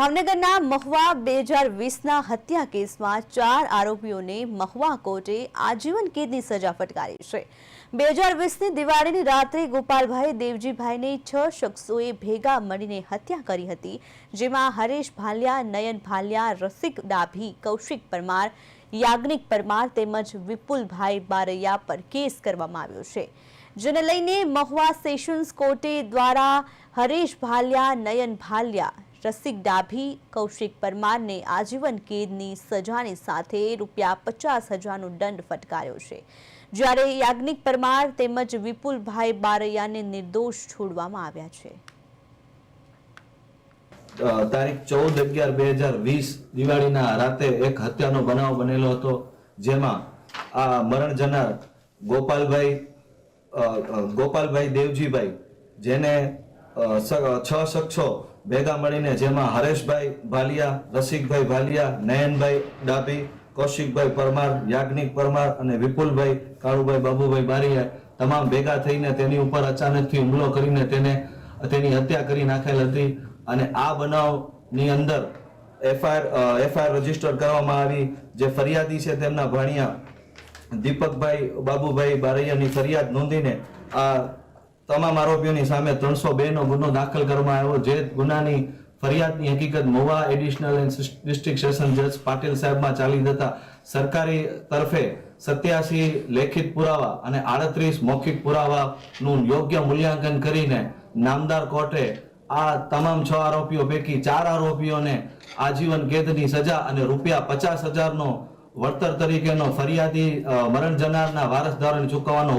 ભાવનગરના મહુવા બે હજાર વીસના હત્યા કેસમાં ચાર આરોપીઓને મહુવા કોર્ટે આજીવન કેદની સજા ફટકારી છે. બે હજાર વીસની દિવાળીની રાત્રે ગોપાલભાઈ દેવજીભાઈને છ શખ્સોએ ભેગા મળીને હત્યા કરી હતી, જેમાં હરેશ ભાલિયા, નયન ભાલિયા, રસિક ડાભી, કૌશિક પરમાર, યાજ્ઞિક પરમાર તેમજ વિપુલભાઈ બારૈયા પર કેસ કરવામાં આવ્યો છે. જેને લઈને મહુવા સેશન્સ કોર્ટે દ્વારા હરેશ ભાલિયા, નયન ભાલિયા રસિક ડાભી કૌશિક પરમારને આજીવન કેદની સજાની સાથે રૂપિયા પચાસ હજારનો દંડ ફટકાર્યો છે. જ્યારે યાજ્ઞિક પરમાર તેમજ વિપુલભાઈ બારૈયાને નિર્દોષ છોડવામાં આવ્યા છે. તારીખ ચૌદ અગિયાર બે હજાર વીસ દિવાળીના રાતે એક હત્યાનો બનાવ બનેલો હતો, જેમાં આ મરણ જનાર ગોપાલભાઈ ગોપાલભાઈ દેવજીભાઈ, જેને છ શખ્સો ભેગા મળીને જેમાં હરેશભાઈ ભાલિયા, રસિકભાઈ ભાલિયા, નયનભાઈ ડાભી, કૌશિકભાઈ પરમાર, યાજ્ઞિક પરમાર અને વિપુલભાઈ, કાળુભાઈ, બાબુભાઈ બારીયા તમામ ભેગા થઈને તેની ઉપર અચાનકથી હુમલો કરીને તેને, તેની હત્યા કરી નાખેલ હતી અને આ બનાવની અંદર એફઆઈઆર એફઆઈઆર રજિસ્ટર કરવામાં આવી. જે ફરિયાદી છે તેમના ભાણિયા દીપકભાઈ, બાબુભાઈ બારૈયાની ફરિયાદ નોંધીને આ તમામ આરોપીઓની સામે ત્રણસો બે નો ગુનો દાખલ કરવામાં આવ્યો. જે ગુનાની ફરિયાદની હકીકત Mahuva additional and district session જજ પાટીલ સાહેબમાં ચાલી જતા સરકારી તરફે સત્યાસી લેખિત પુરાવા અને આડત્રીસ મૌખિક પુરાવાનું યોગ્ય મૂલ્યાંકન કરીને નામદાર કોર્ટે આ તમામ છ આરોપીઓ પૈકી ચાર આરોપીઓને આજીવન કેદની સજા અને રૂપિયા પચાસ હજારનો વળતર તરીકેનો ફરિયાદી મરણ જનારના વારસદારોને ચૂકવવાનો